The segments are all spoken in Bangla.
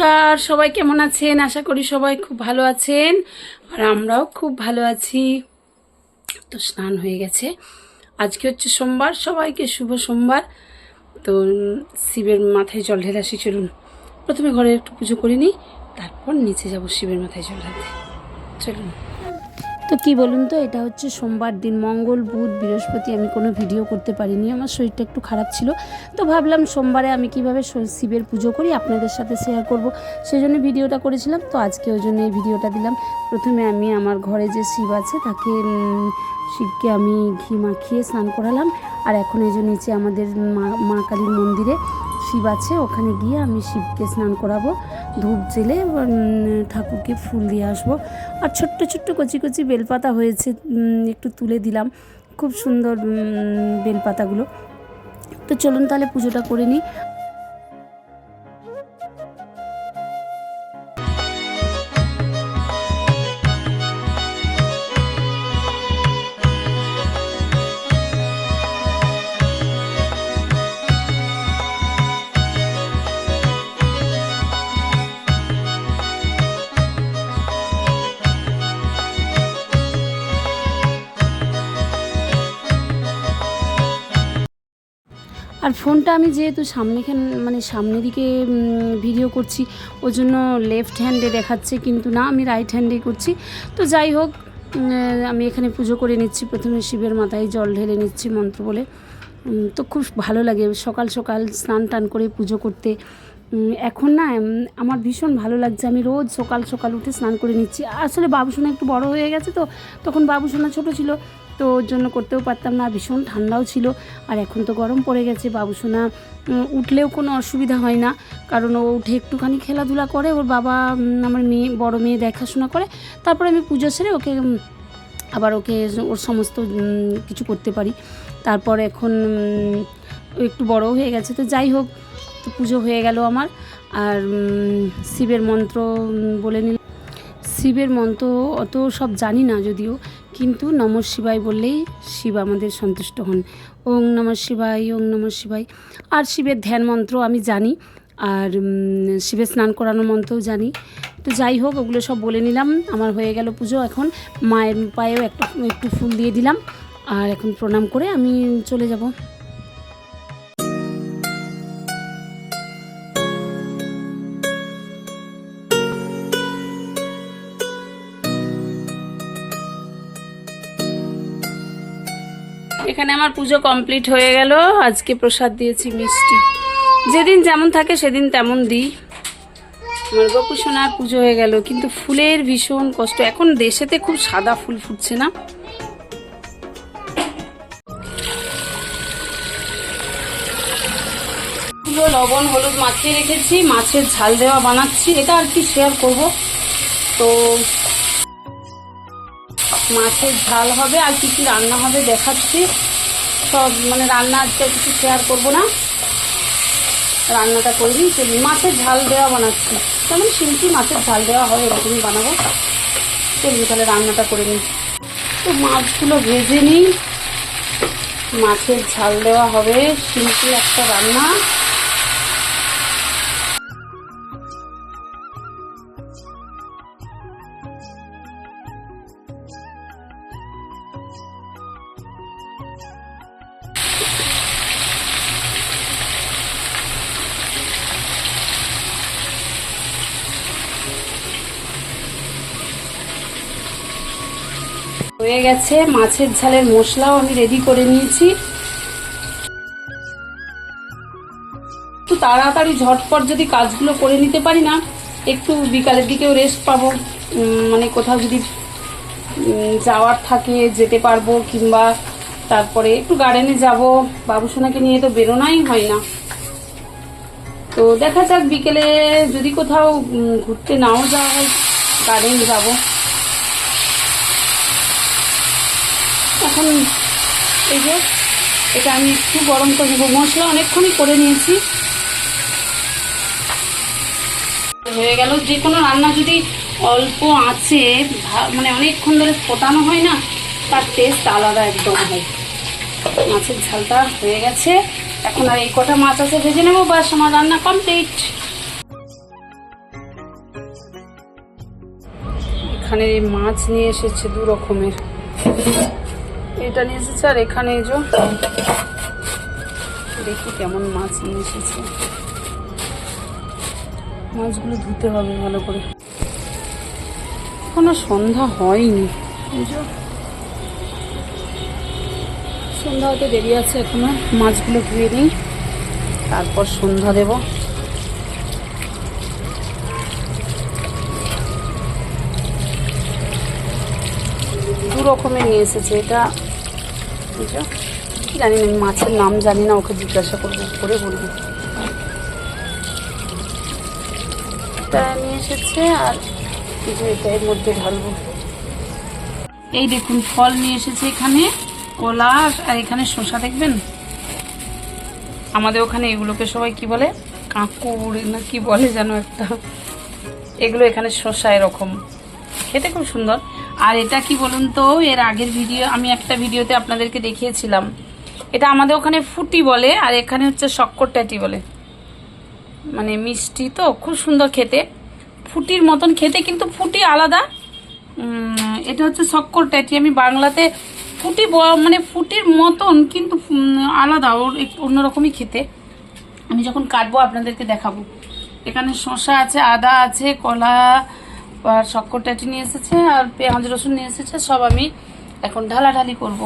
নমস্কার, সবাই কেমন আছেন? আশা করি সবাই খুব ভালো আছেন, আর আমরাও খুব ভালো আছি। তো স্নান হয়ে গেছে। আজকে হচ্ছে সোমবার, সবাইকে শুভ সোমবার। তো শিবের মাথায় জল ঢেলে আসি, চলুন। প্রথমে ঘরে একটু পুজো করে নিই, তারপর নিচে যাব শিবের মাথায় জল ঢালতে। চলুন। তো কি বলুন তো, এটা হচ্ছে সোমবার দিন, মঙ্গল, বুধ, বৃহস্পতি, আমি কোনো ভিডিও করতে পারিনি, আমার শরীরটা একটু খারাপ ছিল। তো ভাবলাম সোমবারে আমি কীভাবে শিবের পুজো করি, আপনাদের সাথে শেয়ার করব। সেই জন্য ভিডিওটা করেছিলাম, তো আজকে ওই জন্য এই ভিডিওটা দিলাম। প্রথমে আমি আমার ঘরে যে শিব আছে, তাকে শিবকে আমি ঘি মাখিয়ে স্নান করালাম। আর এখন এই যে নিচে আমাদের মা মা কালীর মন্দিরে শিব আছে, ওখানে গিয়ে আমি শিবকে স্নান করাবো, ধূপ জেলে ঠাকুরকে ফুল দিয়ে আসব। আর ছোট্ট ছোট্ট কচি কচি বেলপাতা হয়েছে একটু তুলে দিলাম। খুব সুন্দর বেলপাতাগুলো। তো চলুন তাহলে পুজোটা করে নিই। আর ফোনটা আমি যেহেতু সামনেখান মানে সামনের দিকে ভিডিও করছি ওই জন্য লেফট হ্যান্ডে দেখাচ্ছে, কিন্তু না, আমি রাইট হ্যান্ডে করছি। তো যাই হোক আমি এখানে পুজো করে নিচ্ছি, প্রথমে শিবের মাথায় জল ঢেলে নিচ্ছি মন্ত্র বলে। তো খুব ভালো লাগে, সকাল সকাল স্নান টান করে পুজো করতে। এখন না আমার ভীষণ ভালো লাগছে, আমি রোজ সকাল সকাল উঠে স্নান করে নিচ্ছি। আসলে বাবুসোনা একটু বড় হয়ে গেছে তো, তখন বাবুসোনা ছোট ছিল তো ওর জন্য করতেও পারতাম না, ভীষণ ঠান্ডাও ছিল। আর এখন তো গরম পড়ে গেছে বাবুসোনা। উঠলেও কোনো অসুবিধা হয় না, কারণ ও উঠে একটুখানি খেলাধুলা করে, ওর বাবা আমার মেয়ে, বড় মেয়ে দেখাশোনা করে। তারপরে আমি পুজো সেরে ওকে আবার ওকে ওর সমস্ত কিছু করতে পারি। তারপর এখন একটু বড় হয়ে গেছে, তো যাই হোক, তো পুজো হয়ে গেল আমার। আর শিবের মন্ত্র বলে নিলাম শিবের মন্ত্র অত সব জানি না যদিও কিন্তু নম শিবায় বললেই শিব আমাদের সন্তুষ্ট হন। ওং নম শিবাই ওং নম শিবায়। আর শিবের ধ্যান মন্ত্র আমি জানি, আর শিবের স্নান করানো মন্ত্রও জানি। তো যাই হোক, ওগুলো সব বলে নিলাম। আমার হয়ে গেল পুজো। এখন মায়ের পায়েও একটু একটু ফুল দিয়ে দিলাম। আর এখন প্রণাম করে আমি চলে যাব। এখানে আমার পুজো কমপ্লিট হয়ে গেল। আজকে প্রসাদ দিয়েছি মিষ্টি। যেদিন যেমন থাকে সেদিন তেমন দিই। আমার গপু সোনার পুজো হয়ে গেল, কিন্তু ফুলের ভীষণ কষ্ট। এখন দেশেতে খুব সাদা ফুল ফুটছে না। পুরো লবণ হলুদ মাখিয়ে রেখেছি, মাছের ঝাল দেওয়া বানাচ্ছি। এটা আর কি শেয়ার করব? তো মাছের ঝাল হবে আর কি কি রান্না হবে দেখাচ্ছি। সব মানে রান্না আজকে কিছু শেয়ার করব না। রান্নাটা করে চলুন। মাছের ঝাল দেওয়া বানাচ্ছি। তেমন সিম্পি মাছের ঝাল দেওয়া হয় এরকমই বানাবো। চলুন তাহলে রান্নাটা করে নিই। তো মাছগুলো ভেজে নিই। মাছের ঝাল দেওয়া হবে, সিম্পল একটা রান্না। হয়ে গেছে। মাছের ঝালের মশলাও আমি রেডি করে নিয়েছি। একটু তাড়াতাড়ি, ঝটপট যদি কাজগুলো করে নিতে পারি না, একটু বিকালের দিকেও রেস্ট পাবো। মানে কোথাও যদি যাওয়ার থাকে, যেতে পারব, কিংবা তারপরে একটু গার্ডেনে যাব। বাবুসোনাকে নিয়ে তো বেরোনাই হয় না। তো দেখা যাক, বিকেলে যদি কোথাও ঘুরতে নাও যাওয়া হয় গার্ডেন যাব। এখন এই যে এটা আমি একটু গরম করে নেব। মশলা অনেকক্ষণই করে নিয়েছি। হয়ে গেল। যে কোনো রান্না যদি অল্প ভা- মানে অনেকক্ষণ ধরে ফোটানো হয় না, তার টেস্ট আলাদা একদম হয়। মাছের ঝালটা হয়ে গেছে। এখন আর এই কটা মাছ আছে ভেজে নেব বাস আমার রান্না কমপ্লিট এখানে মাছ নিয়ে এসেছে দু রকমের। এটা নিয়ে এসেছে, আর এখানে এই যে দেখি কেমন মাছ নিয়ে এসেছে। মাছগুলো ধুতে হবে ভালো করে। এখনও সন্ধ্যা হয়নি। সন্ধ্যা হতে দেরি আছে এখনও, মাছগুলো ধুয়ে নিই, তারপর সন্ধ্যা দেব। দু রকমের নিয়ে এসেছে, এটা কি জানি না মাছের নাম জানি না, ওকে জিজ্ঞাসা করব, করে বলব। এই দেখুন, ফল নিয়ে এসেছে এখানে, কলা আর এখানে শসা, দেখবেন? আমাদের ওখানে এগুলোকে সবাই কি বলে? কাঁকুর না কি বলে যেন একটা। এগুলো এখানে শসা এরকম। খেতে খুব সুন্দর। আর এটা কি বলুন তো, এর আগের ভিডিও, আমি একটা ভিডিওতে আপনাদেরকে দেখিয়েছিলাম। এটা আমাদের ওখানে ফুটি বলে, আর এখানে হচ্ছে শক্কর ট্যাটি বলে। মানে মিষ্টি তো, খুব সুন্দর খেতে। ফুটির মতন খেতে, কিন্তু ফুটি আলাদা। এটা হচ্ছে শক্কর ট্যাটি। আমি বাংলাতে ফুটি মানে ফুটির মতন, কিন্তু আলাদা, ওর অন্যরকমই খেতে। আমি যখন কাটবো, আপনাদেরকে দেখাবো। এখানে শসা আছে, আদা আছে, কলা আর শক্কর ট্যাটি নিয়ে এসেছে আর পেঁয়াজ, রসুন নিয়ে এসেছে, সব আমি এখন ঢালাঢালি করব।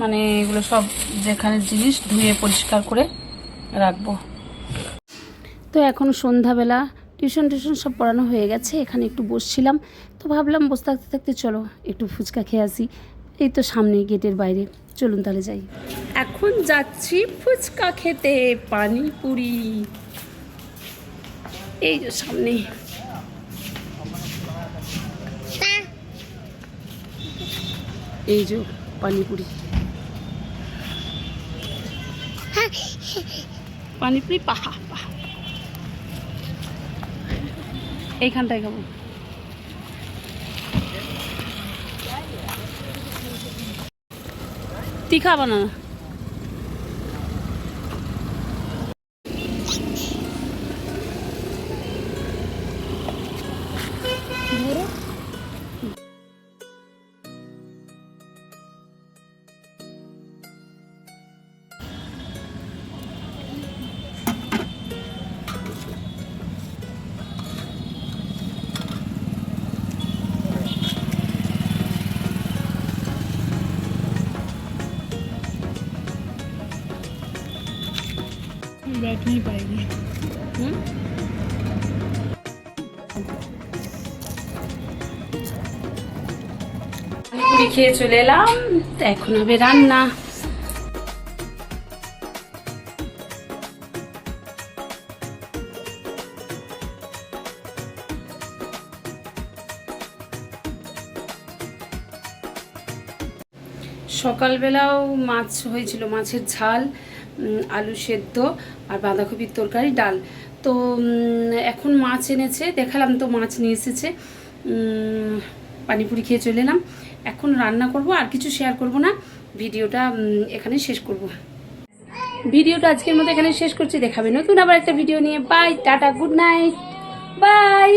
মানে এগুলো সব যেখানে জিনিস ধুয়ে পরিষ্কার করে রাখব। তো এখন সন্ধ্যাবেলা, টিউশন টিউশন সব পড়ানো হয়ে গেছে, এখানে একটু বসছিলাম। তো ভাবলাম, বসে থাকতে থাকতে চলো, একটু ফুচকা খেয়ে আসি। এই তো সামনে গেটের বাইরে, চলুন তাহলে যাই। এখন যাচ্ছি ফুচকা খেতে, পানিপুরি। এই যে সামনে এই যে পানিপুরি। পানিপুরি পাহা পাহা। এইখানটায় খাব। তিখা বানানো খেয়ে চলে এলাম এখন হবে রান্না। সকালবেলাও মাছ হয়েছিল মাছের ঝাল আলু সেদ্ধ। আর বাঁধাকপির তরকারি, ডাল। তো এখন মাছ এনেছে, দেখালাম তো মাছ নিয়ে এসেছে। পানিপুরি খেয়ে চলে এলাম। এখন রান্না করব, আর কিছু শেয়ার করব না। ভিডিওটা এখানে শেষ করব। ভিডিওটা আজকের মতো এখানে শেষ করছি। দেখাবে নতুন আবার একটা ভিডিও নিয়ে। Bye tata good night bye